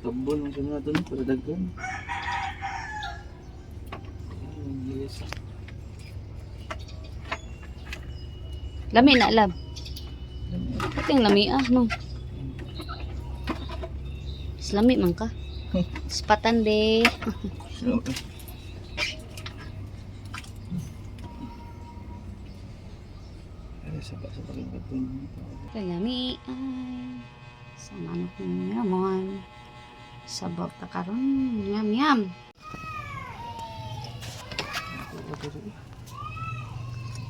Tambol ng sunod doon, para daghan. Lami na, lab. Pati ang lami ah, no? Mas lami man ka. Spatan doon. Lami ay. Sama na ko yamon. Sabaw ta karon. Yam yam.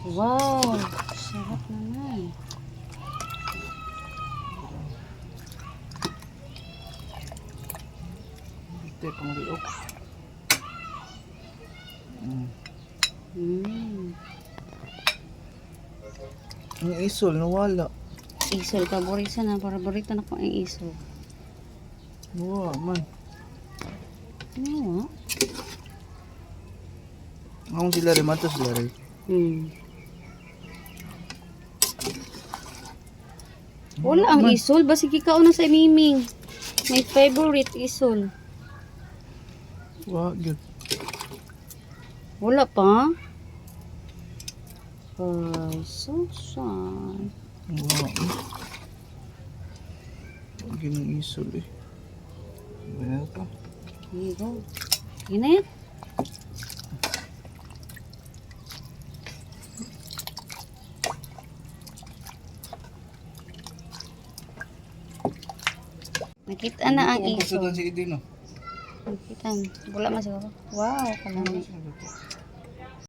Wow, sarap naman. Ito pang liok. Mm. Mm. Ang isol, nawala. Isol, paborito na. Paborito na ko ang isol. Nawala man. Ano? Ang sila rin, matos sila rin. Hmm. Wala ang isol. Basig ikaw na sa miming. My favorite isol. Wala, yun. Wala pa? Ay, so sad. Wala. Huwag yun ang isol eh. Wala pa. Here you go. Yun na yan. Nakita na ang no? Nakita. Wala man siguro. Wow, kalami.